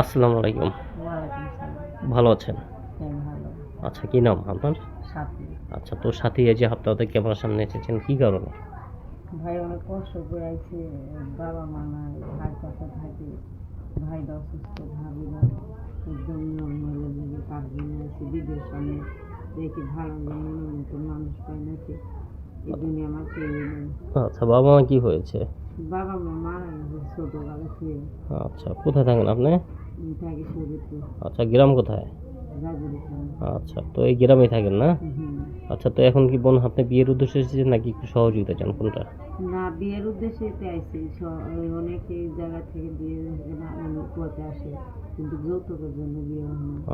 আসসালামু আলাইকুম। ভালো আছেন? হ্যাঁ আচ্ছা কি নাম আপনার? আচ্ছা তোর সাথে এই যে হাপ্তাতে ক্যামেরার সামনে এসেছেন কি কারণে? ভাই অনেক কষ্ট করে আইছে। বাবা মা নাই ভাই কাছে থাকে। ভাইটা অসুস্থ একদম নর্মালের দিকে তার জন্য আছে বিদেশ দেখি ভালো মতো মানুষ পাই নাকি। এই দুনিয়া আমার কেউ আচ্ছা বাবা মা কি হয়েছে? বাবা মা মারা গেছে ছোটোবেলা থেকে। আচ্ছা কোথায় থাকেন আপনি? আচ্ছা গ্রাম কোথায়? আচ্ছা তো এই গ্রামেই থাকেন না? আচ্ছা তো এখন কি বোন আপনি বিয়ের উদ্দেশ্যে এসেছেন নাকি একটু সহযোগিতা চান কোনটা? না বিয়ের উদ্দেশ্যে আইসি অনেক এই জায়গা থেকে বিয়ে পথে আসে। কিন্তু যৌতুকের জন্য বিয়ে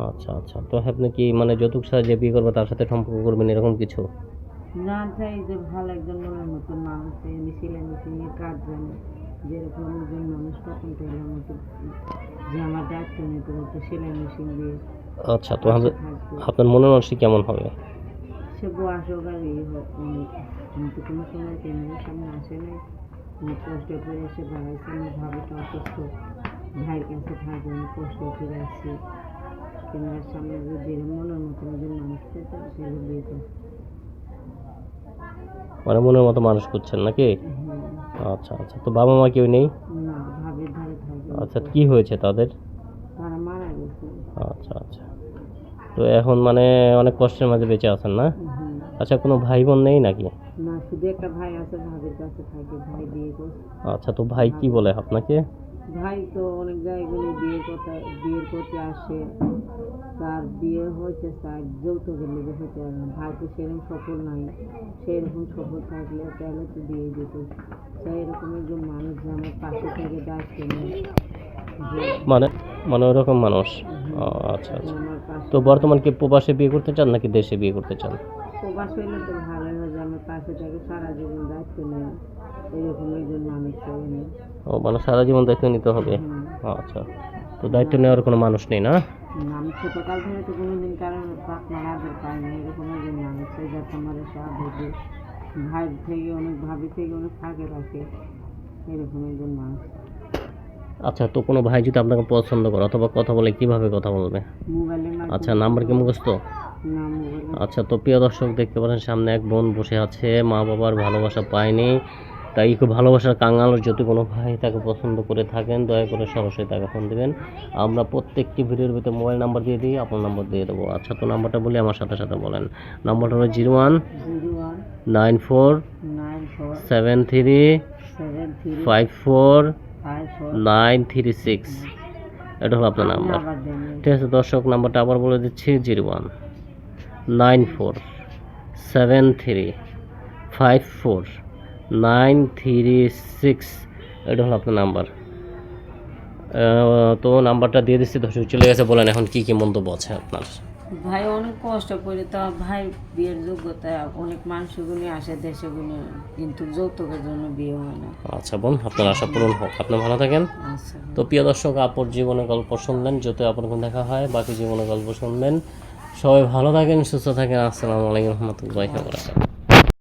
আচ্ছা আচ্ছা তো আপনি কি মানে যৌতুক ছাড়া যে বিয়ে করবে তার সাথে সম্পর্ক করবেন এরকম কিছু? না চাই যে ভালো একজন মনের মতন মানুষ আমি সেলাই কাজ জানি। যেরকম একজন মানুষ তখন চাইলে আমাকে যে আমার দায়িত্ব নিতে সেলাই মেশিন দিয়ে। আচ্ছা তো আপনার- মনের মানুষই কেমন হবে? সে বয়স হোক আর এই হোক অনেক আমি তো কোনো সময় ক্যামেরার সামনে আসে নাই। অনেক কষ্ট করে এসে দাঁড়াইছে আমার ভাবিটা অসুস্থ। ভাইয়ের কাছে কষ্ট করে আসছি ক্যামেরার সামনে যদি মনের মতন একজন মানুষ পেতে সেগুলো বিয়ে করতে মানে মনের মতো মানুষ করছেন নাকি? হ্যাঁ। আচ্ছা আচ্ছা। তো বাবা মা কেউ নেই? আচ্ছা কি হয়েছে তাদের? আচ্ছা আচ্ছা। তো এখন মানে অনেক কষ্টের মাঝে বেঁচে আছেন না? আচ্ছা কোনো ভাই বোন নেই নাকি? না শুধু একটা ভাই আছে ভাবির কাছে থাকে ভাই বিয়ে করছে আচ্ছা তো ভাই কি বলে আপনাকে? ভাই তো অনেক জায়গায় বিয়ে করতে বিয়ের করতে আসে। তার বিয়ে হয়েছে তার যৌতুকের লেগে হতে পারে না ভাই তো সেরকম সফল নাই। সেরকম সফল থাকলে তাহলে তো বিয়ে দিত? সেই এরকম একজন মানুষ যে আমার পাশে থেকে নেয় মানে মানে ওরকম মানুষ। আচ্ছা আচ্ছা। তো বর্তমান কি প্রবাসে বিয়ে করতে চান নাকি দেশে বিয়ে করতে চান? প্রবাস হইলে তো ভালোই হয় যে আমার পাশে থেকে সারা জীবন দায়িত্ব নেয়। এরকম একজন মানুষ ও মানে সারা জীবন দায়িত্ব নিতে হবে। আচ্ছা। তো দায়িত্ব নেওয়ার কোনো মানুষ নেই না? না, আমি ছোটকাল থেকে তো কোনোদিন কারণ আপনার আদর পাইনি এরকম একজন মানুষ সেই যাতে আমার এসে দিয়ে ভাই থেকে অনেক ভাবি থেকে অনেক ফাঁকে রাখে এরকম একজন আচ্ছা তো কোনো ভাই যদি আপনাকে পছন্দ করে অথবা কথা বলে কীভাবে কথা বলবে? আচ্ছা নাম্বার কি মুখস্থ? না আচ্ছা তো প্রিয় দর্শক দেখতে পাচ্ছেন সামনে এক বোন বসে আছে মা বাবার ভালোবাসা পায়নি তাই খুব ভালোবাসার কাঙালের যদি কোনো ভাই তাকে পছন্দ করে থাকেন, দয়া করে সরাসরি তাকে ফোন দেবেন। আমরা প্রত্যেকটি ভিডিওর ভিতরে মোবাইল নাম্বার দিয়ে দিই, আপনার নাম্বার দিয়ে দেবো। আচ্ছা তো নাম্বারটা বলি, আমার সাথে সাথে বলেন। নাম্বারটা হলো zero one nine four seven three five four nine three six. এটা হলো আপনার নাম্বার। ঠিক আছে, দর্শক, নাম্বারটা আবার বলে দিচ্ছি, zero one nine four seven three five four. Nine three six এটা হলো আপনার নাম্বার। তো নাম্বারটা দিয়ে দিচ্ছি দর্শক চলে গেছে বলেন এখন কি কি মন্তব্য আছে আপনার। ভাই অনেক কষ্ট করে তো ভাই বিয়ের যোগ্যতা অনেক মানুষগুলি আসে দেশেগুলি কিন্তু যৌতুকের জন্য বিয়ে হয় না। আচ্ছা বোন আপনার আশা পূরণ হোক। আপনি ভালো থাকেন। আচ্ছা। তো প্রিয় দর্শক আপর জীবনের গল্প শুনলেন যত আপনার দেখা হয় বাকি জীবনের গল্প শুনবেন। সবাই ভালো থাকেন সুস্থ থাকেন। আসসালামু আলাইকুম রহমতুল্লাহ